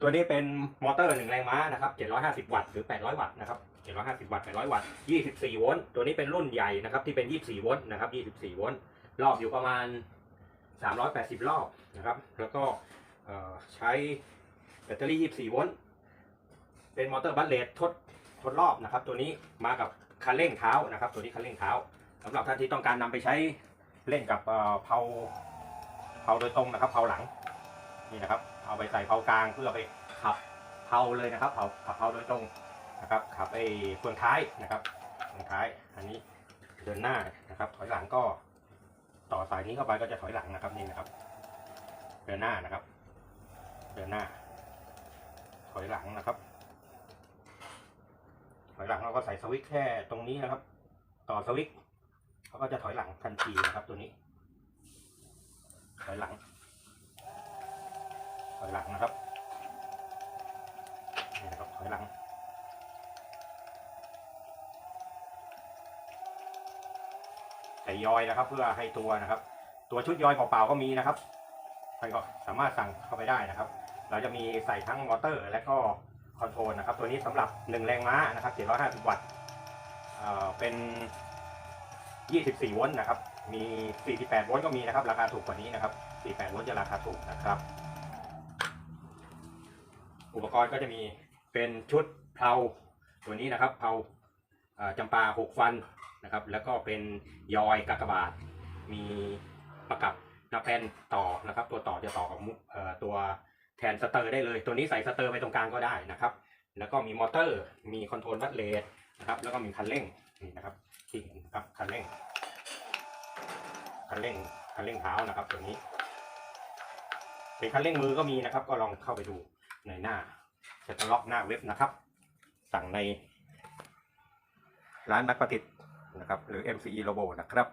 ตัวนี้เป็นมอเตอร์หนึ่งแรงม้านะครับ 750 วัตต์หรือ 800 วัตต์นะครับ 750 วัตต์ 800 วัตต์ 24 โวลต์ ตัวนี้เป็นรุ่นใหญ่นะครับที่เป็น 24 โวลต์นะครับ 24 โวลต์ รอบอยู่ประมาณ 380 รอบนะครับ แล้วก็ใช้แบตเตอรี่ 24 โวลต์ เป็นมอเตอร์บัตเลตทดทดรอบนะครับ ตัวนี้มากับคันเร่งเท้านะครับ ตัวนี้คันเร่งเท้าสำหรับท่านที่ต้องการนำไปใช้เล่นกับเอ่อเพาเพาโดยตรงนะครับเพาหลังนี่นะครับ เอาไปใส่เพากลางเพื่อไปขับเพาเลยนะครับ เผาขับเพาโดยตรงนะครับ ขับไอ้เฟืองท้ายนะครับเฟืองท้าย อันนี้เดินหน้านะครับ ถอยหลังก็ ต่อสายนี้เข้าไปก็จะถอยหลังนะครับนี่นะครับ เดินหน้านะครับ เดินหน้า ถอยหลังนะครับ ถอยหลังเราก็ใส่สวิตช์แค่ตรงนี้นะครับ ต่อสวิตช์เขาก็จะถอยหลังทันทีนะครับ ตัวนี้ ถอยหลัง อยหลังนะครับนี่นะครับถอยหลังใส่ยอยนะครับ เพื่อให้ตัวนะครับ ตัวชุดยอยเปล่าๆก็มีนะครับท่านก็สามารถสั่งเข้าไปได้นะครับ เราจะมีใส่ทั้งมอเตอร์และก็คอนโทรลนะครับ ตัวนี้สำหรับ 1 แรงม้านะครับ 750 วัตต์เอ่อเป็น 24 โวลต์นะครับ มี 48 โวลต์ก็มีนะครับ ราคาถูกกว่านี้นะครับ 48 โวลต์จะราคาถูกนะครับ อุปกรณ์ก็จะมีเป็นชุดเพลาตัวนี้นะครับเพลาจำปาหกฟันนะครับ แล้วก็เป็นยอยกากบาท มีประกับนาแปนต่อนะครับ ตัวต่อจะต่อกับมุเอ่อตัวแทนสเตอร์ได้เลย ตัวนี้ใส่สเตอร์ไปตรงกลางก็ได้นะครับ แล้วก็มีมอเตอร์ มีคอนโทรลวัดเลทนะครับ แล้วก็มีคันเร่งนี่นะครับที่เห็นครับคันเร่งคันเร่งคันเร่งเท้านะครับ ตัวนี้เป็นคันเร่งมือก็มีนะครับ ก็ลองเข้าไปดู ในหน้าแคตตาล็อกหน้าเว็บนะครับ สั่งในร้านนักประดิษฐ์นะครับ หรือ MCE Robo นะครับ